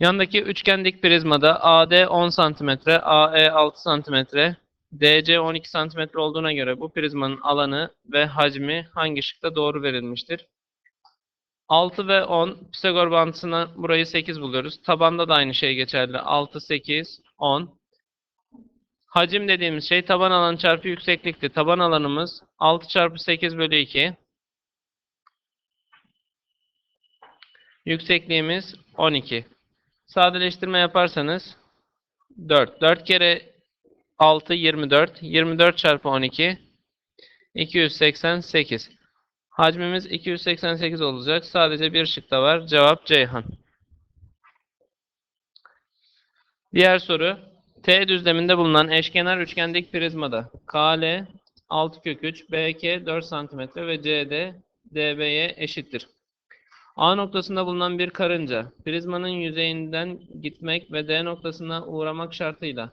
Yandaki üçgen dik prizmada AD 10 cm, AE 6 cm, DC 12 cm olduğuna göre bu prizmanın alanı ve hacmi hangi şıkta doğru verilmiştir? 6 ve 10 Pisagor bağıntısına burayı 8 buluyoruz. Tabanda da aynı şey geçerli. 6, 8, 10. Hacim dediğimiz şey taban alanı çarpı yükseklikti. Taban alanımız 6 çarpı 8 bölü 2. Yüksekliğimiz 12. Sadeleştirme yaparsanız 4. 4 kere 6 24. 24 çarpı 12 288. Hacmimiz 288 olacak. Sadece bir şıkta var. Cevap Ceyhan. Diğer soru. T düzleminde bulunan eşkenar üçgen dik prizmada KL 6 kök 3, BK 4 cm ve CD DB'ye eşittir. A noktasında bulunan bir karınca prizmanın yüzeyinden gitmek ve D noktasına uğramak şartıyla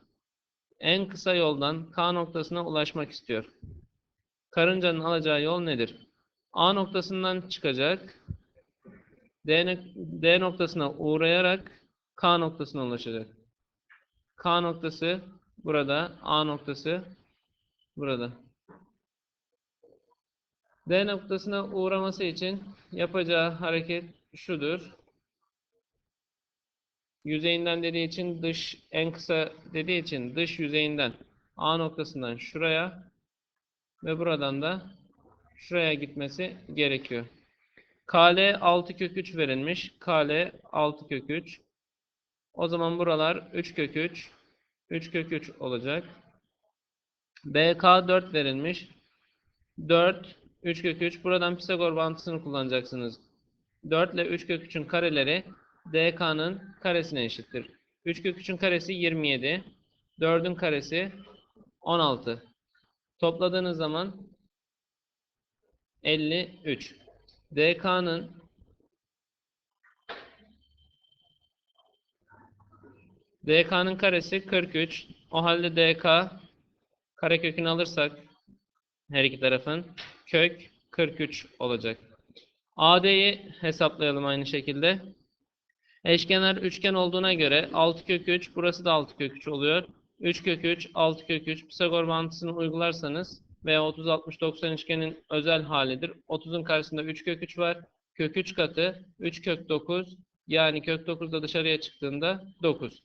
en kısa yoldan K noktasına ulaşmak istiyor. Karıncanın alacağı yol nedir? A noktasından çıkacak. D, D noktasına uğrayarak K noktasına ulaşacak. K noktası burada, A noktası burada. D noktasına uğraması için yapacağı hareket şudur. Yüzeyinden dediği için dış en kısa dediği için dış yüzeyinden A noktasından şuraya ve buradan da şuraya gitmesi gerekiyor. KL 6 kök 3 verilmiş. KL 6 kök 3. O zaman buralar 3 kök 3. 3 kök 3 olacak. BK 4 verilmiş. 4 3 kök 3. Buradan Pisagor bağıntısını kullanacaksınız. 4 ile 3 kök 3'ün kareleri DK'nın karesine eşittir. 3 kök 3'ün karesi 27. 4'ün karesi 16. Topladığınız zaman 53. DK'nın DK'nın karesi 43. O halde DK karekökünü alırsak her iki tarafın kök 43 olacak. AD'yi hesaplayalım aynı şekilde. Eşkenar üçgen olduğuna göre 6 kök 3 burası da 6 kök 3 oluyor. 3 kök 3 6 kök 3 Pisagor mantısını uygularsanız veya 30 60 90 üçgenin özel halidir. 30'un karşısında 3 kök 3 var. Kök 3 katı 3 kök 9 yani kök 9 da dışarıya çıktığında 9.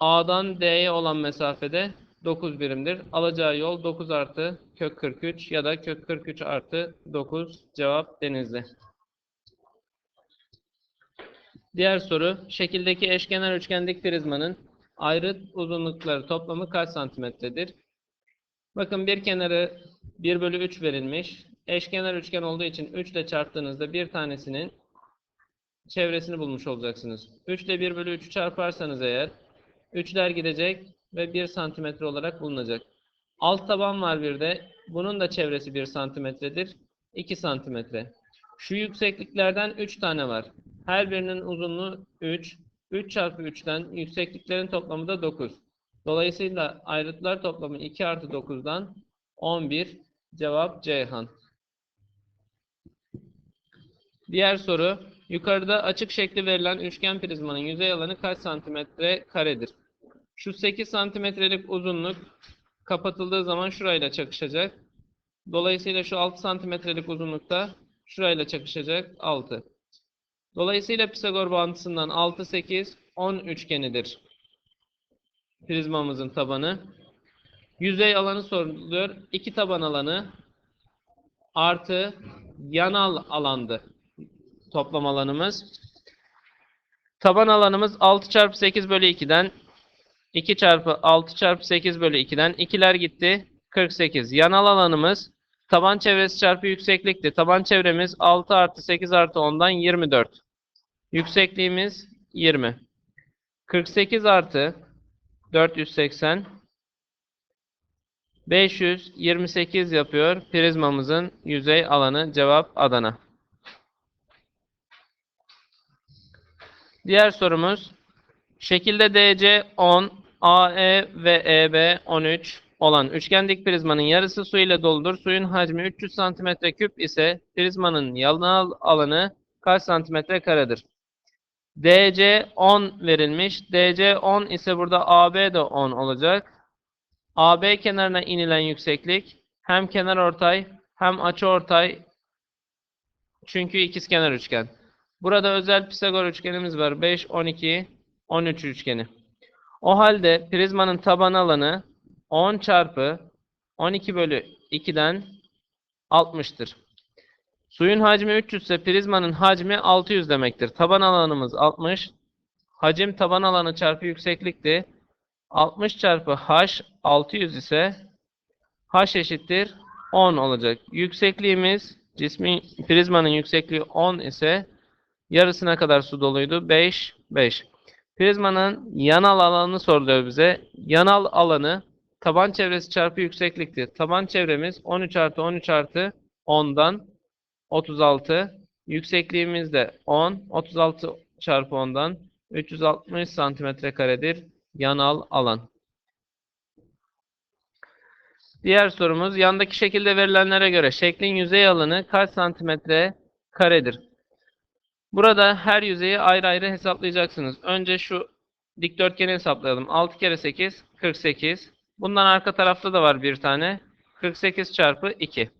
A'dan D'ye olan mesafede 9 birimdir. Alacağı yol 9 artı kök 43 ya da kök 43 artı 9 cevap denizli. Diğer soru. Şekildeki eşkenar üçgendik prizmanın ayrıt uzunlukları toplamı kaç santimetredir? Bakın bir kenarı 1 bölü 3 verilmiş. Eşkenar üçgen olduğu için 3 ile çarptığınızda bir tanesinin çevresini bulmuş olacaksınız. 3 ile 1 bölü 3'ü çarparsanız eğer 3'ler gidecek ve 1 santimetre olarak bulunacak. Alt taban var bir de. Bunun da çevresi 1 santimetredir. 2 santimetre. Şu yüksekliklerden 3 tane var. Her birinin uzunluğu 3. 3 çarpı 3'ten yüksekliklerin toplamı da 9. Dolayısıyla ayrıtlar toplamı 2 artı 9'dan 11. Cevap Ceyhan. Diğer soru. Yukarıda açık şekli verilen üçgen prizmanın yüzey alanı kaç santimetre karedir? Şu 8 santimetrelik uzunluk kapatıldığı zaman şurayla çakışacak. Dolayısıyla şu 6 santimetrelik uzunlukta şurayla çakışacak 6. Dolayısıyla Pisagor bağıntısından 6, 8, 10 üçgenidir. Prizmamızın tabanı. Yüzey alanı soruluyor. İki taban alanı artı yanal alandı. Toplam alanımız. Taban alanımız 6 çarpı 8 bölü 2'den 2 çarpı 6 çarpı 8 bölü 2'den 2'ler gitti. 48. Yanal alanımız taban çevresi çarpı yükseklikti. Taban çevremiz 6 artı 8 artı 10'dan 24. Yüksekliğimiz 20. 48 artı 480 528 yapıyor prizmamızın yüzey alanı. Cevap Adana. Diğer sorumuz. Şekilde DC 10, AE ve EB 13 olan üçgen dik prizmanın yarısı su ile doludur. Suyun hacmi 300 cm küp ise prizmanın yanal alanı kaç santimetre karedir? DC 10 verilmiş. DC 10 ise burada AB de 10 olacak. AB kenarına inilen yükseklik hem kenar ortay hem açı ortay çünkü ikizkenar üçgen. Burada özel Pisagor üçgenimiz var. 5, 12, 13 üçgeni. O halde prizmanın taban alanı 10 çarpı 12 bölü 2'den 60'tır. Suyun hacmi 300 ise prizmanın hacmi 600 demektir. Taban alanımız 60. Hacim taban alanı çarpı yükseklikti. 60 çarpı h 600 ise h eşittir 10 olacak. Yüksekliğimiz cismin prizmanın yüksekliği 10 ise yarısına kadar su doluydu. 5 5. Prizmanın yanal alanını soruluyor bize. Yanal alanı taban çevresi çarpı yükseklikti. Taban çevremiz 13 artı 13 artı 10'dan 36. Yüksekliğimiz de 10. 36 çarpı 10'dan 360 santimetre karedir yanal alan. Diğer sorumuz yandaki şekilde verilenlere göre şeklin yüzey alanı kaç santimetre karedir? Burada her yüzeyi ayrı ayrı hesaplayacaksınız. Önce şu dikdörtgeni hesaplayalım. 6 kere 8 48. Bundan arka tarafta da var bir tane. 48 çarpı 2.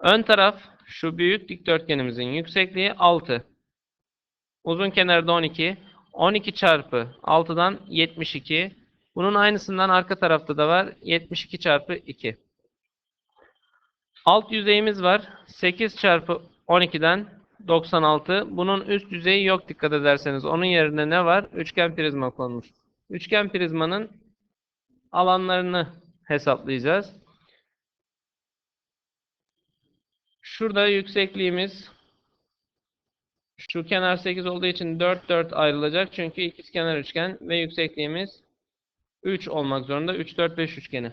Ön taraf şu büyük dikdörtgenimizin yüksekliği 6. Uzun kenarda 12. 12 çarpı 6'dan 72. Bunun aynısından arka tarafta da var. 72 çarpı 2. Alt yüzeyimiz var. 8 çarpı 12'den 96. Bunun üst yüzeyi yok dikkat ederseniz. Onun yerine ne var? Üçgen prizma konmuş. Üçgen prizmanın alanlarını hesaplayacağız. Şurada yüksekliğimiz şu kenar 8 olduğu için 4 4 ayrılacak. Çünkü ikizkenar üçgen ve yüksekliğimiz 3 olmak zorunda. 3 4 5 üçgeni.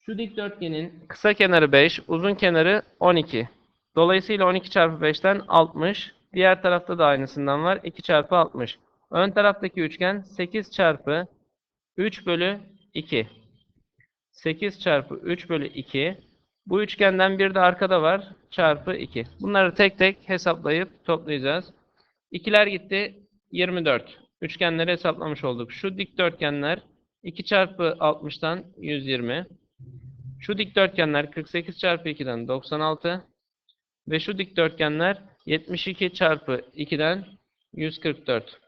Şu dikdörtgenin kısa kenarı 5, uzun kenarı 12. Dolayısıyla 12 çarpı 5'ten 60. Diğer tarafta da aynısından var. 2 çarpı 60. Ön taraftaki üçgen 8 çarpı 3 bölü 2. 8 çarpı 3 bölü 2. Bu üçgenden bir de arkada var. Çarpı 2. Bunları tek tek hesaplayıp toplayacağız. İkiler gitti. 24. Üçgenleri hesaplamış olduk. Şu dikdörtgenler 2 çarpı 60'tan 120. Şu dikdörtgenler 48 çarpı 2'den 96. Ve şu dikdörtgenler 72 çarpı 2'den 144.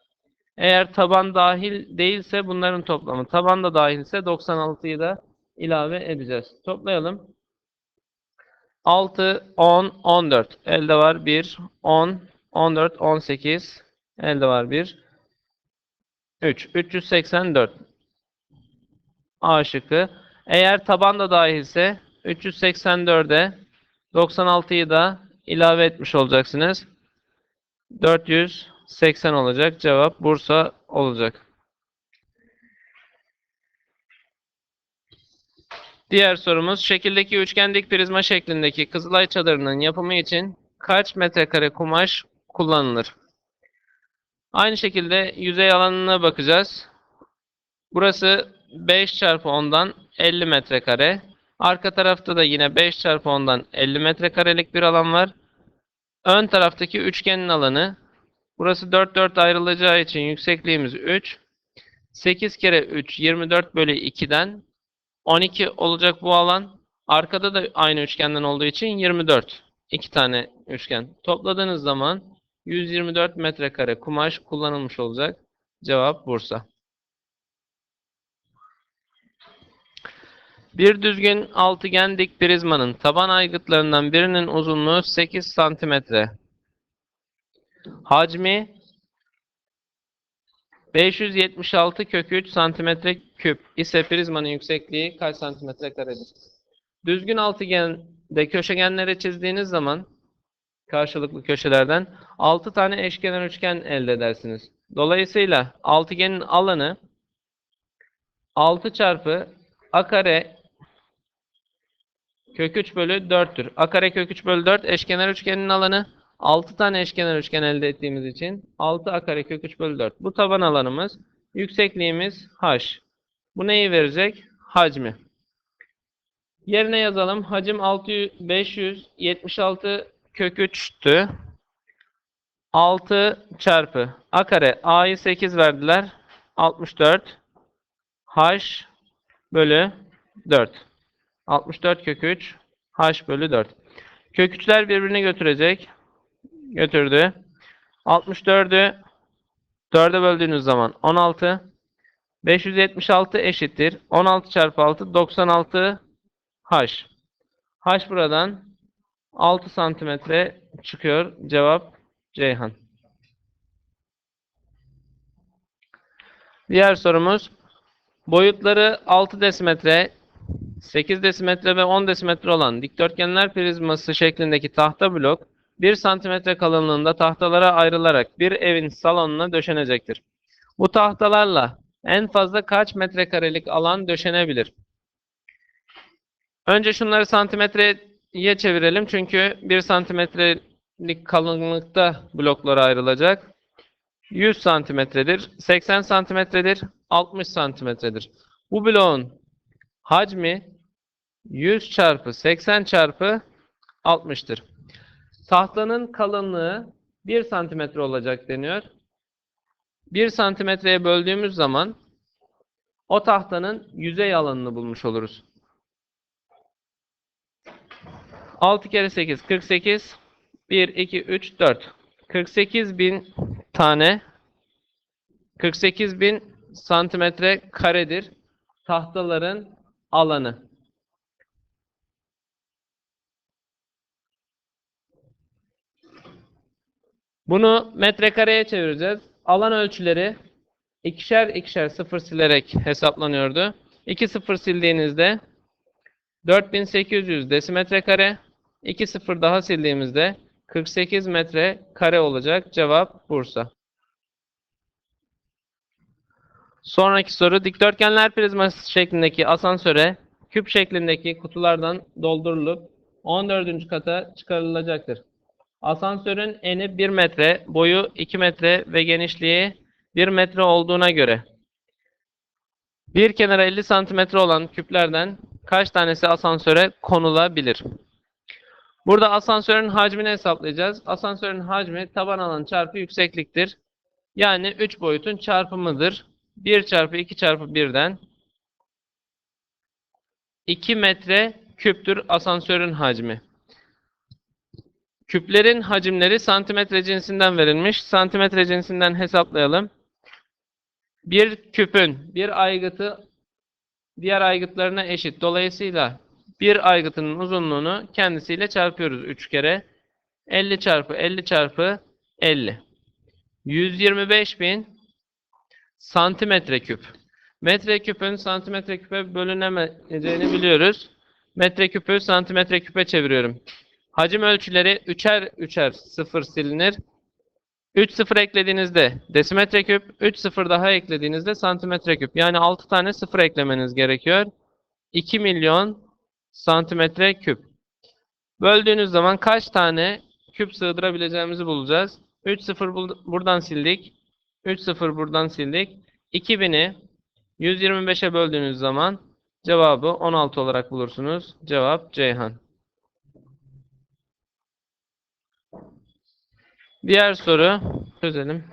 Eğer taban dahil değilse bunların toplamı. Taban da dahilse 96'yı da ilave edeceğiz. Toplayalım. 6, 10, 14. Elde var 1, 10, 14, 18. Elde var 1. 3. 384. A şıkkı. Eğer taban da dahilse 384'e 96'yı da ilave etmiş olacaksınız. 480 olacak. Cevap Bursa olacak. Diğer sorumuz şekildeki üçgen dik prizma şeklindeki Kızılay çadırının yapımı için kaç metrekare kumaş kullanılır? Aynı şekilde yüzey alanına bakacağız. Burası 5 çarpı 10'dan 50 metrekare. Arka tarafta da yine 5 çarpı 10'dan 50 metrekarelik bir alan var. Ön taraftaki üçgenin alanı. Burası 4 4 ayrılacağı için yüksekliğimiz 3. 8 kere 3 24 bölü 2'den 12 olacak bu alan. Arkada da aynı üçgenden olduğu için 24. 2 tane üçgen. Topladığınız zaman 124 metrekare kumaş kullanılmış olacak. Cevap Bursa. Bir düzgün altıgen dik prizmanın taban aygıtlarından birinin uzunluğu 8 santimetre. Hacmi 576 kök 3 santimetre küp ise prizmanın yüksekliği kaç santimetre karedir? Düzgün altıgende köşegenleri çizdiğiniz zaman karşılıklı köşelerden 6 tane eşkenar üçgen elde edersiniz. Dolayısıyla altıgenin alanı 6 çarpı a kare kök 3 bölü 4'tür. A kare kök 3 bölü 4 eşkenar üçgenin alanı. 6 tane eşkenar üçgen elde ettiğimiz için 6 a kare kök 3 bölü 4. Bu taban alanımız. Yüksekliğimiz h. Bu neyi verecek? Hacmi. Yerine yazalım. Hacim 600, 576 kök 3'tü. 6 çarpı a kare a'yı 8 verdiler. 64 h bölü 4. 64 kök 3 h bölü 4. Kök 3'ler birbirini götürecek. Götürdü. 64'ü 4'e böldüğünüz zaman 16. 576 eşittir. 16 çarpı 6 96 h. h buradan 6 santimetre çıkıyor. Cevap Ceyhan. Diğer sorumuz. Boyutları 6 desimetre, 8 desimetre ve 10 desimetre olan dikdörtgenler prizması şeklindeki tahta blok 1 santimetre kalınlığında tahtalara ayrılarak bir evin salonuna döşenecektir. Bu tahtalarla en fazla kaç metrekarelik alan döşenebilir? Önce şunları santimetreye çevirelim çünkü 1 santimetrelik kalınlıkta bloklara ayrılacak. 100 santimetredir, 80 santimetredir, 60 santimetredir. Bu bloğun hacmi 100 çarpı 80 çarpı 60'tır. Tahtanın kalınlığı 1 santimetre olacak deniyor. 1 santimetreye böldüğümüz zaman o tahtanın yüzey alanını bulmuş oluruz. 6 kere 8 48 1 2 3 4 48 bin tane 48 bin santimetre karedir tahtaların alanı. Bunu metrekareye çevireceğiz. Alan ölçüleri ikişer ikişer sıfır silerek hesaplanıyordu. 2 sıfır sildiğinizde 4800 desimetre kare, 2 sıfır daha sildiğimizde 48 metre kare olacak. Cevap Bursa. Sonraki soru dikdörtgenler prizması şeklindeki asansöre küp şeklindeki kutulardan doldurulup 14. kata çıkarılacaktır. Asansörün eni 1 metre, boyu 2 metre ve genişliği 1 metre olduğuna göre bir kenara 50 santimetre olan küplerden kaç tanesi asansöre konulabilir? Burada asansörün hacmini hesaplayacağız. Asansörün hacmi taban alan çarpı yüksekliktir. Yani 3 boyutun çarpımıdır. 1 çarpı 2 çarpı 1'den 2 metre küptür asansörün hacmi. Küplerin hacimleri santimetre cinsinden verilmiş. Santimetre cinsinden hesaplayalım. Bir küpün bir aygıtı diğer aygıtlarına eşit. Dolayısıyla bir aygıtının uzunluğunu kendisiyle çarpıyoruz 3 kere. 50 çarpı 50 çarpı 50. 125 bin santimetre küp. Metre küpün santimetre küpe bölünemeyeceğini biliyoruz. Metre küpü santimetre küpe çeviriyorum. Hacim ölçüleri üçer üçer sıfır silinir. 3 sıfır eklediğinizde desimetre küp, 3 sıfır daha eklediğinizde santimetre küp. Yani 6 tane sıfır eklemeniz gerekiyor. 2 milyon santimetre küp. Böldüğünüz zaman kaç tane küp sığdırabileceğimizi bulacağız. 3 sıfır buradan sildik. 3 sıfır buradan sildik. 2000'i 125'e böldüğünüz zaman cevabı 16 olarak bulursunuz. Cevap Ceyhan. Diğer soru çözelim.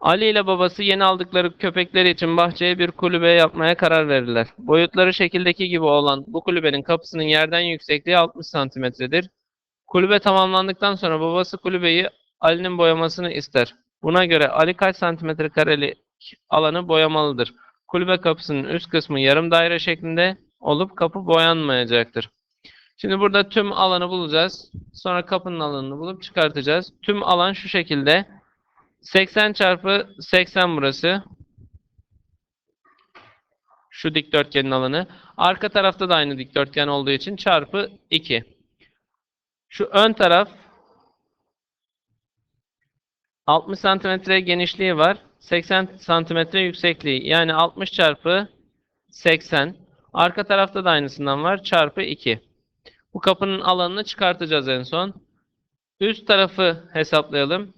Ali ile babası yeni aldıkları köpekleri için bahçeye bir kulübe yapmaya karar verirler. Boyutları şekildeki gibi olan bu kulübenin kapısının yerden yüksekliği 60 santimetredir. Kulübe tamamlandıktan sonra babası kulübeyi Ali'nin boyamasını ister. Buna göre Ali kaç santimetre kareli alanı boyamalıdır? Kulübe kapısının üst kısmı yarım daire şeklinde olup kapı boyanmayacaktır. Şimdi burada tüm alanı bulacağız. Sonra kapının alanını bulup çıkartacağız. Tüm alan şu şekilde. 80 çarpı 80 burası. Şu dikdörtgenin alanı. Arka tarafta da aynı dikdörtgen olduğu için çarpı 2. Şu ön taraf 60 santimetre genişliği var. 80 santimetre yüksekliği. Yani 60 çarpı 80. Arka tarafta da aynısından var. Çarpı 2. Bu kapının alanını çıkartacağız en son. Üst tarafı hesaplayalım.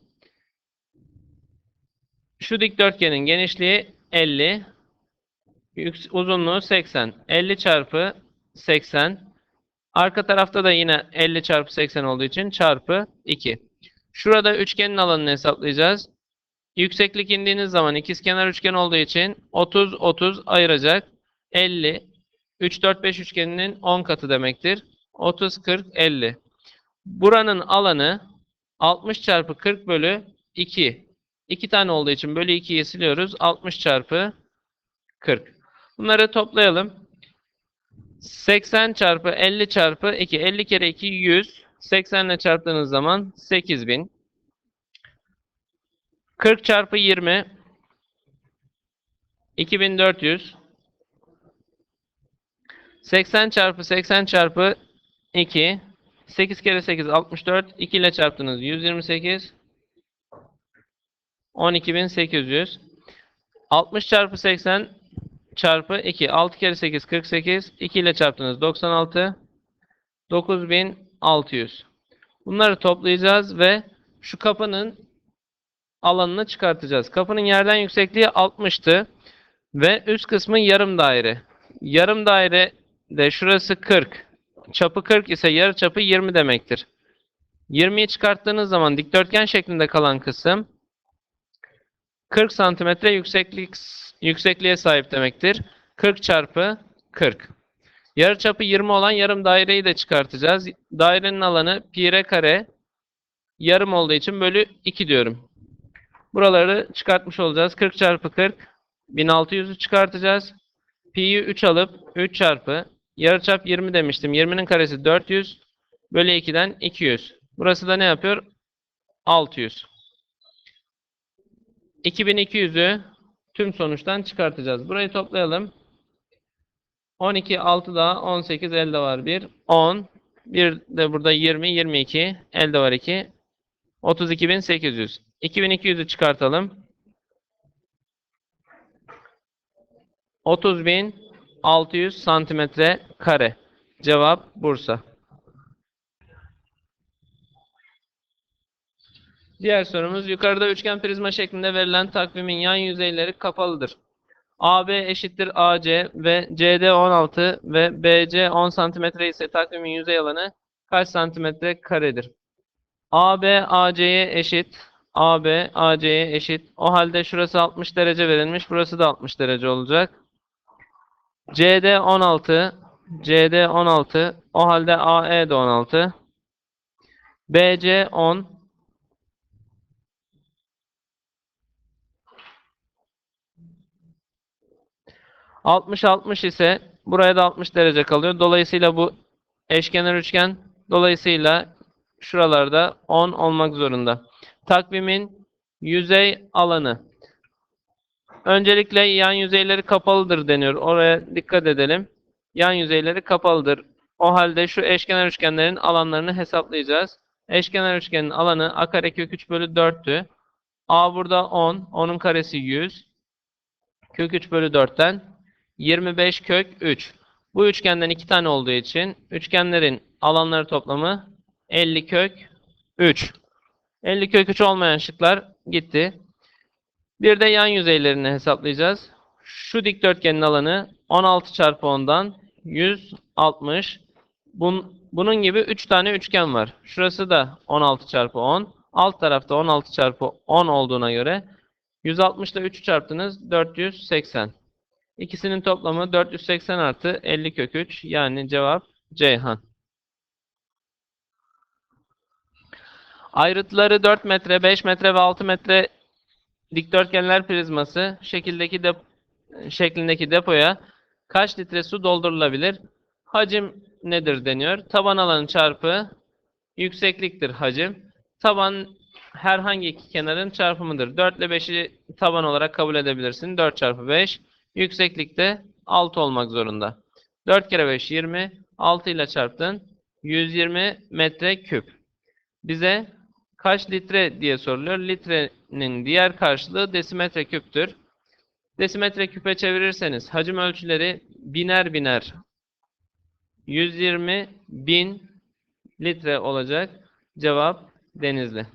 Şu dikdörtgenin genişliği 50. Uzunluğu 80. 50 çarpı 80. Arka tarafta da yine 50 çarpı 80 olduğu için çarpı 2. Şurada üçgenin alanını hesaplayacağız. Yükseklik indiğiniz zaman ikizkenar üçgen olduğu için 30 30 ayıracak. 50 3 4 5 üçgeninin 10 katı demektir. 30 40 50. Buranın alanı 60 çarpı 40 bölü 2. 2 tane olduğu için bölü 2'yi siliyoruz. 60 çarpı 40. Bunları toplayalım. 80 çarpı 50 çarpı 2. 50 kere 2 100. 80 ile çarptığınız zaman 8000. 40 çarpı 20 2400 80 çarpı 80 çarpı 2 8 kere 8 64 2 ile çarptınız 128 12800 60 çarpı 80 çarpı 2 6 kere 8 48 2 ile çarptınız 96 9600 Bunları toplayacağız ve şu kapının alanını çıkartacağız. Kapının yerden yüksekliği 60'tı ve üst kısmı yarım daire. Yarım daire de şurası 40. Çapı 40 ise yarı çapı 20 demektir. 20'yi çıkarttığınız zaman dikdörtgen şeklinde kalan kısım 40 santimetre yükseklik yüksekliğe sahip demektir. 40 çarpı 40. Yarı çapı 20 olan yarım daireyi de çıkartacağız. Dairenin alanı pi r kare yarım olduğu için bölü 2 diyorum. Buraları çıkartmış olacağız. 40 çarpı 40 1600'ü çıkartacağız. Pi'yi 3 alıp 3 çarpı yarıçap 20 demiştim. 20'nin karesi 400 bölü 2'den 200. Burası da ne yapıyor? 600. 2200'ü tüm sonuçtan çıkartacağız. Burayı toplayalım. 12, 6 daha 18, elde var 1. 10. Bir de burada 20, 22. Elde var 2. 32.800. 2200'ü çıkartalım. 30.600 santimetre kare. Cevap Bursa. Diğer sorumuz yukarıda üçgen prizma şeklinde verilen takvimin yan yüzeyleri kapalıdır. AB eşittir AC ve CD 16 ve BC 10 santimetre ise takvimin yüzey alanı kaç santimetre karedir? AB AC'ye eşit. AB AC'ye eşit. O halde şurası 60 derece verilmiş. Burası da 60 derece olacak. CD 16. CD 16. O halde AE de 16. BC 10. Altmış 60 ise buraya da 60 derece kalıyor. Dolayısıyla bu eşkenar üçgen dolayısıyla şuralarda 10 olmak zorunda. Takvimin yüzey alanı. Öncelikle yan yüzeyleri kapalıdır deniyor. Oraya dikkat edelim. Yan yüzeyleri kapalıdır. O halde şu eşkenar üçgenlerin alanlarını hesaplayacağız. Eşkenar üçgenin alanı a kare kök 3 bölü 4'tü. A burada 10. 10'un karesi 100. Kök 3 bölü 4'ten 25 kök 3. Bu üçgenden iki tane olduğu için üçgenlerin alanları toplamı 50 kök 3. 50 kök 3 olmayan şıklar gitti. Bir de yan yüzeylerini hesaplayacağız. Şu dikdörtgenin alanı 16 çarpı 10'dan 160. Bun, bunun gibi 3 tane üçgen var. Şurası da 16 çarpı 10. Alt tarafta 16 çarpı 10 olduğuna göre 160 ile 3'ü çarptınız 480. İkisinin toplamı 480 artı 50 kök 3 yani cevap Ceyhan. Ayrıtları 4 metre, 5 metre ve 6 metre dikdörtgenler prizması şekildeki dep şeklindeki depoya kaç litre su doldurulabilir? Hacim nedir deniyor? Taban alanı çarpı yüksekliktir hacim. Taban herhangi iki kenarın çarpımıdır. 4 ile 5'i taban olarak kabul edebilirsin. 4 çarpı 5. Yükseklikte 6 olmak zorunda. 4 kere 5 20. 6 ile çarptın. 120 metre küp. Bize kaç litre diye soruluyor. Litrenin diğer karşılığı desimetre küptür. Desimetre küpe çevirirseniz hacim ölçüleri biner biner 120 bin litre olacak. Cevap Denizli.